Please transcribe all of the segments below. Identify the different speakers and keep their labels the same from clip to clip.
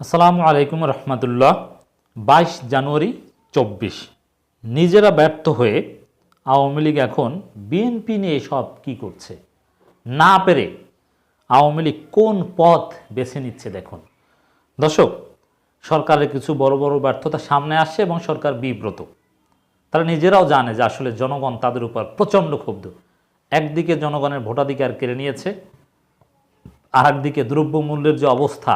Speaker 1: আসসালামু আলাইকুম রহমতুল্লাহ। বাইশ জানুয়ারি চব্বিশ। নিজেরা ব্যর্থ হয়ে আওয়ামী লীগ এখন বিএনপি নিয়ে সব কি করছে? না পেরে আওয়ামী লীগ কোন পথ বেছে নিচ্ছে দেখুন। দর্শক, সরকারের কিছু বড় বড় ব্যর্থতা সামনে আসছে এবং সরকার বিব্রত। তারা নিজেরাও জানে যে আসলে জনগণ তাদের উপর প্রচণ্ড ক্ষুব্ধ। একদিকে জনগণের ভোটাধিকার কেড়ে নিয়েছে আর একদিকে দ্রব্যমূল্যের যে অবস্থা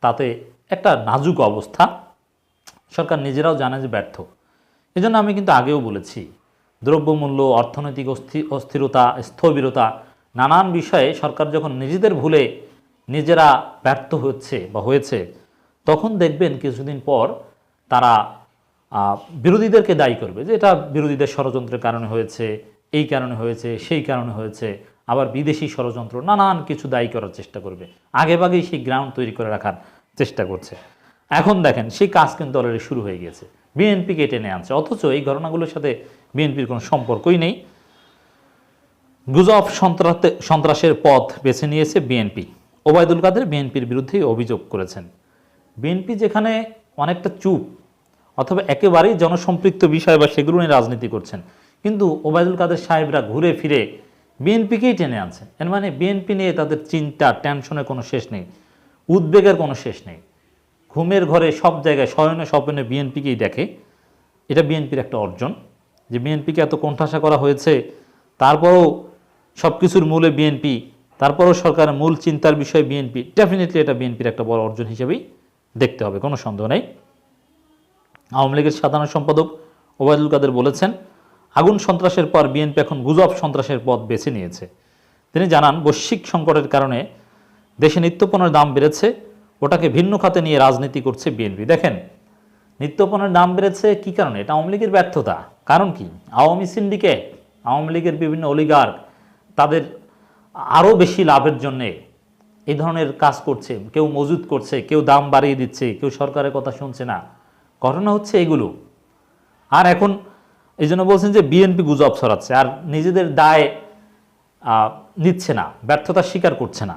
Speaker 1: তাতে একটা নাজুক অবস্থা। সরকার নিজেরাও জানে যে ব্যর্থ। এজন্য আমি কিন্তু আগেও বলেছি, দ্রব্যমূল্য, অর্থনৈতিক অস্থি- অস্থিরতা, স্থবিরতা নানান বিষয়ে সরকার যখন নিজেদের ভুলে নিজেরা ব্যর্থ হচ্ছে বা হয়েছে, তখন দেখবেন কিছুদিন পর তারা বিরোধীদেরকে দায়ী করবে যে এটা বিরোধীদের ষড়যন্ত্রের কারণে হয়েছে, এই কারণে হয়েছে, সেই কারণে হয়েছে। আবার বিদেশি ষড়যন্ত্র নানান কিছু দায়ী করার চেষ্টা করবে। আগেভাগেই সেই গ্রাউন্ড তৈরি করে রাখার চেষ্টা করছে। এখন দেখেন, সেই কাজ কিন্তু অলরেডি শুরু হয়ে গেছে বিএনপিকে টেনে আনছে, অথচ এই ঘটনাগুলোর সাথে বিএনপির কোনো সম্পর্কই নেই। গুজব সন্ত্রাসে সন্ত্রাসের পথ বেছে নিয়েছে বিএনপি। ওবায়দুল কাদের বিএনপির বিরুদ্ধেই অভিযোগ করেছেন। বিএনপি যেখানে অনেকটা চুপ, অথবা একেবারেই জনসম্পৃক্ত বিষয় বা সেগুলো নিয়ে রাজনীতি করছেন। কিন্তু ওবায়দুল কাদের সাহেবরা ঘুরে ফিরে বিএনপিকেই টেনে আনছেন এর মানে বিএনপি নিয়ে তাদের চিন্তা, টেনশনের কোনো শেষ নেই। উদ্বেগের কোনো শেষ নেই। ঘুমের ঘরে সব জায়গায়, শয়নে স্বপ্নে বিএনপিকেই দেখে। এটা বিএনপির একটা অর্জন। যে বিএনপিকে এত কোণঠাসা করা হয়েছে, তারপরও সব কিছুর মূলে বিএনপি, তারপরও সরকারের মূল চিন্তার বিষয় বিএনপি ডেফিনেটলি এটা বিএনপির একটা বড় অর্জন হিসেবেই দেখতে হবে, কোনো সন্দেহ নেই। আওয়ামী লীগের সাধারণ সম্পাদক ওবায়দুল কাদের বলেছেন আগুন সন্ত্রাসের পর বিএনপি এখন গুজব সন্ত্রাসের পথ বেছে নিয়েছে। তিনি জানান, বৈশ্বিক সংকটের কারণে দেশে নিত্যপণ্যের দাম বেড়েছে, ওটাকে ভিন্ন খাতে নিয়ে রাজনীতি করছে বিএনপি। দেখেন, নিত্যপণ্যের দাম বেড়েছে কি কারণে? এটা আওয়ামী লীগের ব্যর্থতা। কারণ কি? আওয়ামী সিন্ডিকেট, আওয়ামী লীগের বিভিন্ন অলিগার্ক, তাদের আরও বেশি লাভের জন্যে এই ধরনের কাজ করছে। কেউ মজুদ করছে, কেউ দাম বাড়িয়ে দিচ্ছে, কেউ সরকারের কথা শুনছে না। ঘটনা হচ্ছে এগুলো। আর এখন এই জন্য বলছেন যে বিএনপি গুজব ছড়াচ্ছে আর নিজেদের দায় নিচ্ছে না, ব্যর্থতা স্বীকার করছে না।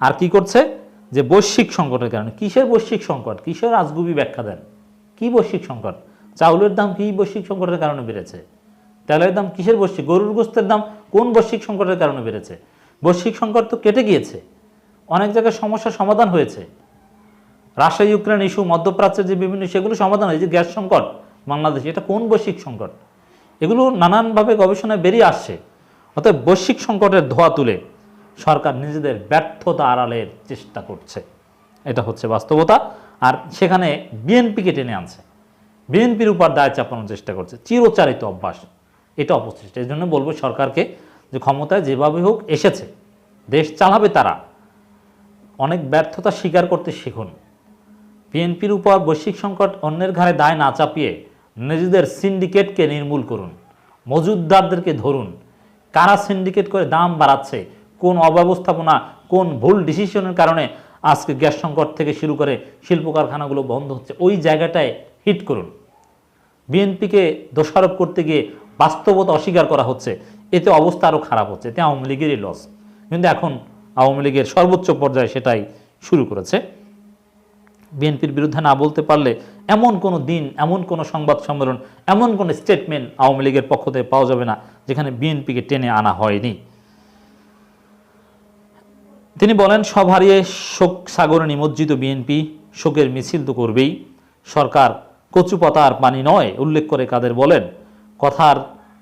Speaker 1: আর কি করছে? যে বৈশ্বিক সংকটের কারণে। কিসের বৈশ্বিক সংকট? কিসের আজগুবি ব্যাখ্যা দেন? কি বৈশ্বিক সংকট? চাউলের দাম কি বৈশ্বিক সংকটের কারণে বেড়েছে? তেলের দাম কিসের বৈশ্বিক? গরুর গোস্তের দাম কোন বৈশ্বিক সংকটের কারণে বেড়েছে? বৈশ্বিক সংকট তো কেটে গিয়েছে। অনেক জায়গায় সমস্যার সমাধান হয়েছে। রাশিয়া, ইউক্রেন ইস্যু, মধ্যপ্রাচ্যের যে বিভিন্ন, সেগুলো সমাধান হয়েছে। গ্যাস সংকট বাংলাদেশে, এটা কোন বৈশ্বিক সংকট? এগুলো নানানভাবে গবেষণায় বেরিয়ে আসছে। অতএব বৈশ্বিক সংকটের ধোয়া তুলে সরকার নিজেদের ব্যর্থতা আড়ালের চেষ্টা করছে। এটা হচ্ছে বাস্তবতা। আর সেখানে বিএনপিকে টেনে আনছে। বিএনপির উপর দায় চাপানোর চেষ্টা করছে। চিরচারিত অভ্যাস। এটা অপচেষ্টা এই জন্য বলব সরকারকে যে ক্ষমতায় যেভাবে হোক এসেছে, দেশ চালাবে তারা। অনেক ব্যর্থতা স্বীকার করতে শিখুন। বিএনপির উপর বৈশ্বিক সংকট অন্যের ঘাড়ে দায় না চাপিয়ে নিজেদের সিন্ডিকেটকে নির্মূল করুন মজুদদারদেরকে ধরুন। কারা সিন্ডিকেট করে দাম বাড়াচ্ছে? কোন অব্যবস্থাপনা, কোন ভুল ডিসিশনের কারণে আজকে গ্যাস সংকট থেকে শুরু করে শিল্প কারখানাগুলো বন্ধ হচ্ছে? ওই জায়গাটায় হিট করুন। বিএনপিকে দোষারোপ করতে গিয়ে বাস্তবতা অস্বীকার করা হচ্ছে। এতে অবস্থা আরও খারাপ হচ্ছে। এতে আওয়ামী লীগেরই লস কিন্তু এখন আওয়ামী লীগের সর্বোচ্চ পর্যায়ে সেটাই শুরু করেছে। বিএনপির বিরুদ্ধে না বলতে পারলে এমন কোনো দিন, এমন কোনো সংবাদ সম্মেলন, এমন কোনো স্টেটমেন্ট আওয়ামী লীগের পক্ষ থেকে পাওয়া যাবে না যেখানে বিএনপিকে টেনে আনা হয়নি। তিনি বলেন, সব হারিয়ে শোক সাগরে নিমজ্জিত বিএনপি শোকের মিছিল তো করবেই। সরকার কচু পাতা পানি নয়, উল্লেখ করে কাদের বলেন, কথার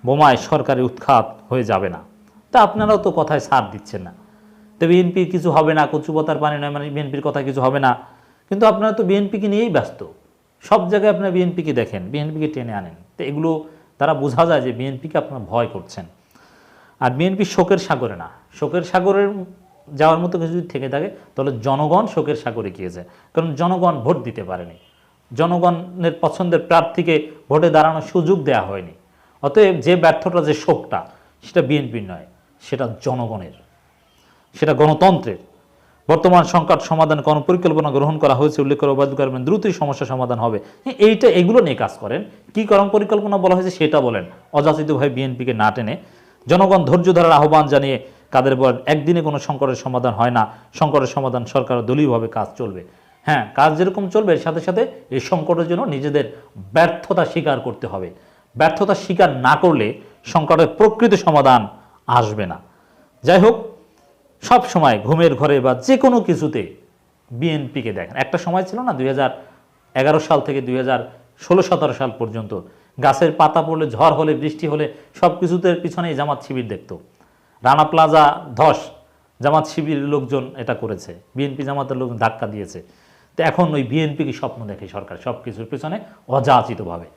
Speaker 1: বোমায় সরকারি উৎখাত হয়ে যাবে না। তা আপনারাও তো কথায় সার দিচ্ছেন না। তো বিএনপির কিছু হবে না, কচু পাতার পানি নয় মানে বিএনপির কথা কিছু হবে না। কিন্তু আপনারা তো বিএনপিকে নিয়েই ব্যস্ত। সব জায়গায় আপনারা বিএনপিকে দেখেন বিএনপিকে টেনে আনেন। তো এগুলো তারা বোঝা যায় যে বিএনপিকে আপনারা ভয় করছেন। আর বিএনপি শোকের সাগরে না। শোকের সাগরের যাওয়ার মতো কিছু যদি থেকে থাকে, তাহলে জনগণ শোকের সাগরে গিয়েছে। কারণ জনগণ ভোট দিতে পারেনি। জনগণের পছন্দের প্রার্থীকে ভোটে দাঁড়ানোর সুযোগ দেওয়া হয়নি। অতএব যে ব্যর্থতা, যে শোকটা, সেটা বিএনপির নয়, সেটা জনগণের। সেটা গণতন্ত্রের। বর্তমান সংকট সমাধান কোনো পরিকল্পনা গ্রহণ করা হয়েছে উল্লেখ করে ওবায়দুল কারমেন দ্রুতই সমস্যা সমাধান হবে। হ্যাঁ, এইটা এগুলো নিয়ে কাজ করেন। কি করম পরিকল্পনা বলা হয়েছে সেটা বলেন। অযাচিতভাবে বিএনপিকে না টেনে জনগণ ধৈর্য ধরার আহ্বান জানিয়ে কাদের বলেন একদিনে কোনো সংকটের সমাধান হয় না। সংকটের সমাধান সরকার দলীয়ভাবে কাজ চলবে। হ্যাঁ কাজ যেরকম চলবে এর সাথে সাথে এই সংকটের জন্য নিজেদের ব্যর্থতা স্বীকার করতে হবে। ব্যর্থতা স্বীকার না করলে সংকটের প্রকৃত সমাধান আসবে না। যাই হোক সব সময় ঘুমের ঘরে বা যে কোনো কিছুতে বিএনপিকে দেখেন। একটা সময় ছিল না, দুই এগারো সাল থেকে দুই হাজার ষোলো, সতেরো সাল পর্যন্ত গাছের পাতা পড়লে, ঝড় হলে, বৃষ্টি হলে সব কিছুতে পিছনেই জামাত শিবির দেখতো। রানা প্লাজা ধস, জামাত শিবিরের লোকজন এটা করেছে। বিএনপি জামাতের লোকজন ধাক্কা দিয়েছে। তো এখন ওই বিএনপিকে স্বপ্ন দেখে সরকার? সব কিছুর পিছনে অযাচিতভাবে।